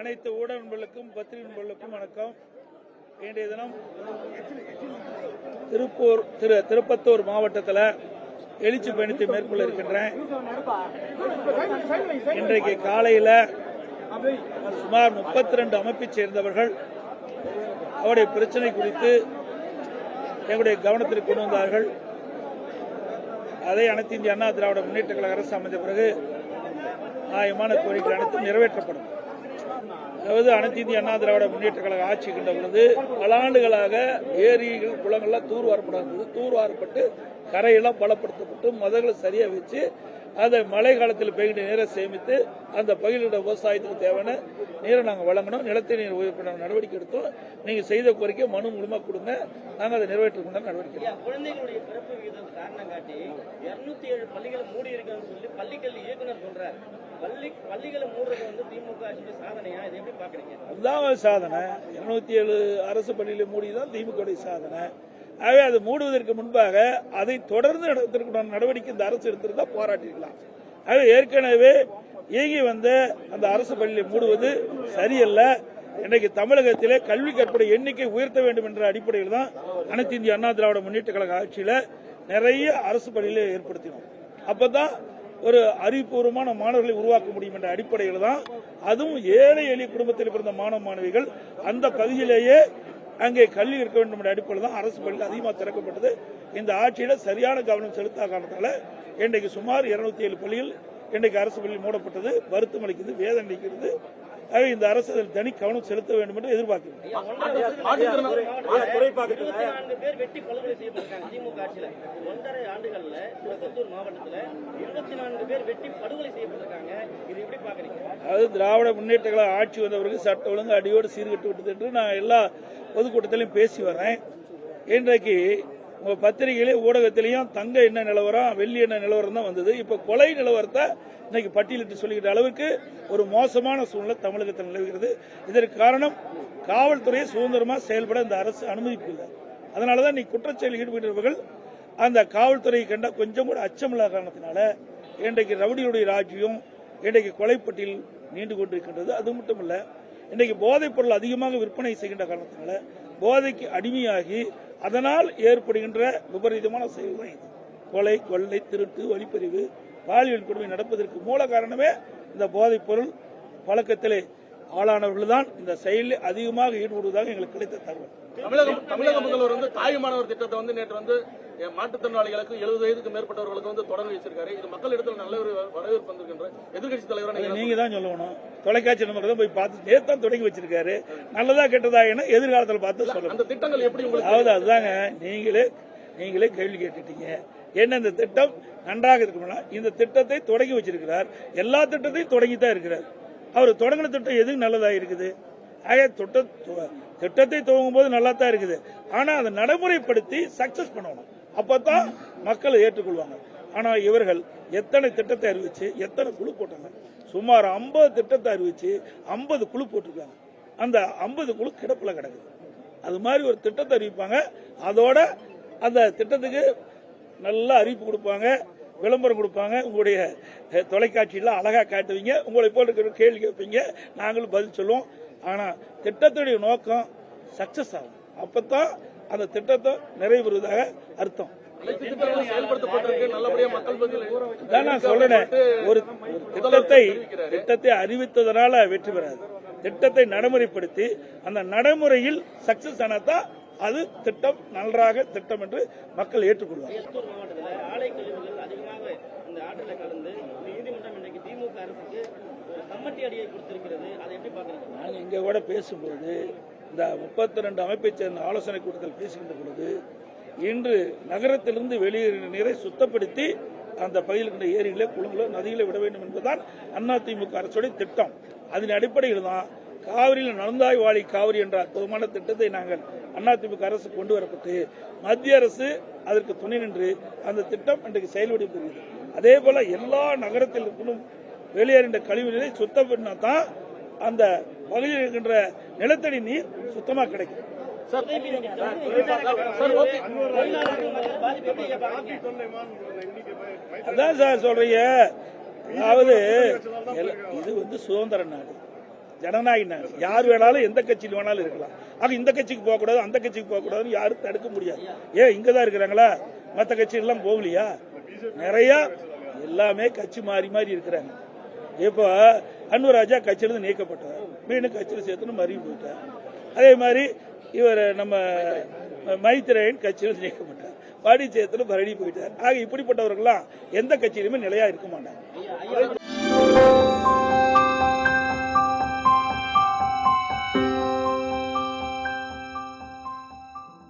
அனைத்து ஊடக நண்பர்களுக்கும் பத்திரிகை நண்பர்களுக்கும் வணக்கம். இன்றைய தினம் திருப்பூர் திரு திருப்பத்தூர் மாவட்டத்தில் எழுச்சி பயணத்தை மேற்கொள்ள இருக்கின்றேன். இன்றைக்கு காலையில் சுமார் முப்பத்தி ரெண்டு அமைப்பைச் சேர்ந்தவர்கள் அவருடைய பிரச்சனை குறித்து எங்களுடைய கவனத்திற்கு கொண்டு வந்தார்கள். அதை அனைத்து இந்திய அண்ணா திராவிட முன்னேற்ற கழக அரசு அமைந்த பிறகு நியாயமான கோரிக்கை அனைத்தும் நிறைவேற்றப்படும். அதாவது அனைத்து இந்திய அண்ணா திராவிட முன்னேற்ற கழக ஆட்சி கண்ட பொழுது பல ஆண்டுகளாக ஏரிகள் குளங்கள்லாம் தூர்வாரப்படாது தூர்வாரப்பட்டு கரையெல்லாம் பலப்படுத்தப்பட்டு மதங்களை சரியா வச்சு அதை மழை காலத்தில் பெய்கின்ற நீரை சேமித்து அந்த பயிரிட விவசாயத்துக்கு தேவையான நீரை நாங்கள் வழங்கணும். நிலத்தடி நீர் உயர்வு நடவடிக்கை எடுத்தோம். நீங்கள் செய்த கோரிக்கை மனு மூலமாக கொடுங்க. நாங்கள் அதை நிறைவேற்றுக்கொண்ட நடவடிக்கை காரணம் காட்டி 207 ஏழு பள்ளிகளை மூடி இருக்குன்னு சொல்லி பள்ளிக்கல்வி இயக்குனர் சொல்றாரு. பள்ளி பள்ளிகளை மூடுறது வந்து திமுக ஆட்சியுடைய சாதனையா? இது எப்படி பாக்குறீங்க? அதுதான் சாதனை. இருநூத்தி ஏழு அரசு பள்ளியில மூடிதான் திமுக சாதனை. ஆகவே அது மூடுவதற்கு முன்பாக அதை தொடர்ந்து நடத்திருக்கிற நடவடிக்கை இந்த அரசு எடுத்திருந்தா போராட்டிருக்கலாம். ஆகவே ஏற்கனவே இயங்கி வந்த அந்த அரசு பள்ளியை மூடுவது சரியல்ல. இன்றைக்கு தமிழகத்திலே கல்வி கற்பனை எண்ணிக்கை உயர்த்த வேண்டும் என்ற அடிப்படையில் தான் அனைத்து இந்திய அண்ணா திராவிட முன்னேற்ற கழக ஆட்சியில் நிறைய அரசு பள்ளியில ஏற்படுத்தினோம். அப்பதான் ஒரு அறிவுபூர்வமான மாணவர்களை உருவாக்க முடியும் என்ற அடிப்படையில் தான் அதுவும் ஏழை எளிய குடும்பத்தில் பிறந்த மாணவ மாணவிகள் அந்த பகுதியிலேயே அங்கே கல்வி இருக்க வேண்டும் என்ற அடிப்படையில் தான் அரசு பள்ளியில் அதிகமாக திறக்கப்பட்டது. இந்த ஆட்சியில சரியான கவனம் செலுத்தாத காரணத்தால இன்றைக்கு சுமார் இருநூத்தி ஏழு பள்ளிகள் இன்றைக்கு அரசு பள்ளி மூடப்பட்டது வருத்தம் அளிக்கிறது வேதனை அளிக்கிறது. ஆகவே இந்த அரசு அதில் தனி கவனம் செலுத்த வேண்டும் என்று எதிர்பார்க்கிறேன் அது திராவிட முன்னேற்றங்களை ஆட்சி வந்தவருக்கு சட்ட ஒழுங்கு அடியோடு சீர்கட்டு விட்டது என்று நான் எல்லா பொதுக்கூட்டத்திலையும் பேசி வரேன். இன்றைக்கு உங்க பத்திரிகையிலே ஊடகத்திலையும் தங்க என்ன நிலவரம் வெள்ளி என்ன நிலவரம் தான் வந்தது. இப்ப கொலை நிலவரத்தை இன்னைக்கு பட்டியலிட்டு சொல்லிக்கிற அளவுக்கு ஒரு மோசமான சூழ்நிலை தமிழகத்தில் நிலவுகிறது. இதற்கு காரணம் காவல்துறையை சுதந்திரமா செயல்பட இந்த அரசு அனுமதிப்பில்லை அதனாலதான் நீ குற்றச்செயலில் ஈடுபட்டவர்கள் அந்த காவல்துறையை கண்டா கொஞ்சம் கூட அச்சமில்லாத காரணத்தினால இன்றைக்கு ரவுடியுடைய ராஜ்யம் இன்றைக்கு கொலைப்பட்டியல் நீண்டு கொண்டிருக்கின்றது. அது மட்டும் இல்லை இன்றைக்கு போதைப் பொருள் அதிகமாக விற்பனை செய்கின்ற காரணத்தினால போதைக்கு அடிமையாகி அதனால் ஏற்படுகின்ற விபரீதமான செயல் தான் இது. கொலை கொள்ளை திருட்டு வழிப்பறிவு பாலியல் கொடுமை நடப்பதற்கு மூல காரணமே இந்த போதைப் பொருள் பழக்கத்திலே ஆளானவர்கள் தான் இந்த செயலில் அதிகமாக ஈடுபடுவதாக எங்களுக்கு கிடைத்த தகவல். தமிழக முதல்வர் வந்து தாயுமானவர் திட்டத்தை வந்து நேற்று வந்து மாற்றுத்திறனாளிகளுக்கு எழுபது வயதுக்கு மேற்பட்டவர்களுக்கு வந்து தொடங்கி வச்சிருக்காரு. இது மக்கள் இடத்துல நல்ல ஒரு வரவேற்பு வந்திருக்கின்ற எதிர்கட்சி தலைவராக அதை நீங்க நீங்க தான் சொல்லணும். தொலைக்காட்சி தான் போய் பார்த்து தான் தொடங்கி வச்சிருக்காரு. நல்லதா கெட்டதா என எதிர்காலத்தில் பார்த்து சொல்லணும் அந்த திட்டங்கள் எப்படி உங்களுக்கு அதாவது அதுதாங்க நீங்களே நீங்களே கேள்வி கேட்டுட்டீங்க. என்ன இந்த திட்டம்? நன்றாக இருக்கும்னா இந்த திட்டத்தை தொடங்கி வச்சிருக்கிறார். எல்லா திட்டத்தையும் தொடங்கி தான் இருக்கிறார். அவர் தொடங்கின திட்டம் எது நல்லதா இருக்குது? ஆக திட்ட திட்டத்தை துவங்கும் போது நல்லா தான் இருக்குது. ஆனா அதை நடைமுறைப்படுத்தி சக்சஸ் பண்ணணும். அப்பதான் மக்கள் ஏற்றுக்கொள்வாங்க. ஆனா இவர்கள் எத்தனை திட்டத்தை அறிவிச்சு எத்தனை குழு போட்டாங்க? சுமார் 50 திட்டத்தை அறிவிச்சு 50 குழு போட்டிருக்காங்க. அந்த 50 குழு கிடப்புல கிடக்குது. அது மாதிரி ஒரு திட்டத்தை அறிவிப்பாங்க. அதோட அந்த திட்டத்துக்கு நல்லா அறிவிப்பு கொடுப்பாங்க. விளம்பரம் கொடுப்பாங்க. உங்களுடைய தொலைக்காட்சியில் தொலைக்காட்சியில காட்டுவீங்க. உங்களை போல இருக்கிற கேள்வி கேட்பீங்க. நாங்களும் பதில் சொல்லுவோம். ஆனால் திட்டத்துடைய நோக்கம் சக்சஸ் ஆகும். அப்பதான் அந்த திட்டத்தை நிறைவேறுவதாக அர்த்தம். நான் சொல்றேன். ஒரு திட்டத்தை திட்டத்தை அறிவித்ததனால வெற்றி பெறாது. திட்டத்தை நடைமுறைப்படுத்தி அந்த நடைமுறையில் சக்சஸ் ஆனாதான் அது திட்டம் நன்றாக திட்டம் என்று மக்கள் ஏற்றுக்கொள்வார் திருப்பத்தூர் மாவட்டத்துல ஆலை கழிவுகள் அதிகமாக இந்த ஆற்றில் கலந்து நீதிமன்றம் இன்றைக்கு திமுக அரசுக்கு ஒரு கம்மட்டி அடியை கொடுத்திருக்கிறது. அதை எப்படி பாக்குறீங்க நாங்கள் இங்க கூட பேசும்போது இந்த முப்பத்தி ரெண்டு அமைப்பை சேர்ந்த ஆலோசனை கூட்டத்தில் பேசுகின்ற பொழுது இன்று நகரத்திலிருந்து வெளியேறின நீரை சுத்தப்படுத்தி அந்த பகுதியில் இருக்கின்ற ஏரிகளே குளங்களோ நதிகளை விட வேண்டும் என்பதுதான் அதிமுக அரசுடைய திட்டம். அதன் அடிப்படையில் தான் காவிரியில் நடந்தாய் வாழி காவிரி என்ற அற்புதமான திட்டத்தை நாங்கள் அதிமுக அரசு கொண்டு வரப்பட்டு மத்திய அரசு அதற்கு துணை நின்று அந்த திட்டம் இன்றைக்கு செயல்படுகிறது அதே போல எல்லா நகரத்தில் இருக்கணும் வெளியேறின்ற கழிவு நீரை சுத்தம் பண்ணா தான் அந்த பகுதியில் இருக்கின்ற நிலத்தடி நீர் சுத்தமா கிடைக்கும். அதான் சார் சொல்றீங்க. அதாவது எல்- இது வந்து சுதந்திர நாடு. ஜனநாயக நாடு. யார் வேணாலும் எந்த கட்சியில் வேணாலும் இருக்கலாம். ஆக இந்த கட்சிக்கு போகக்கூடாது அந்த கட்சிக்கு போகக்கூடாதுன்னு யாரும் தடுக்க முடியாது. ஏன் இங்க தான் இருக்கிறாங்களா? மற்ற கட்சிகள்லாம் போகலையா? நிறைய எல்லாமே கட்சி மாறி மாறி இருக்கிறாங்க. இப்போ அன்வராஜா கட்சியிலிருந்து நீக்கப்பட்டார். மீண்டும் கட்சியில் சேர்த்துன்னு மறுபடியும் போயிட்டார். அதே மாதிரி இவர் நம்ம மைத்திரன் கட்சியில் நீக்கப்பட்டார். பாடி சேர்த்துல பரணி போயிட்டார். ஆக இப்படிப்பட்டவர்கள்லாம் எந்த கட்சியிலுமே நிலையா இருக்க மாட்டாங்க.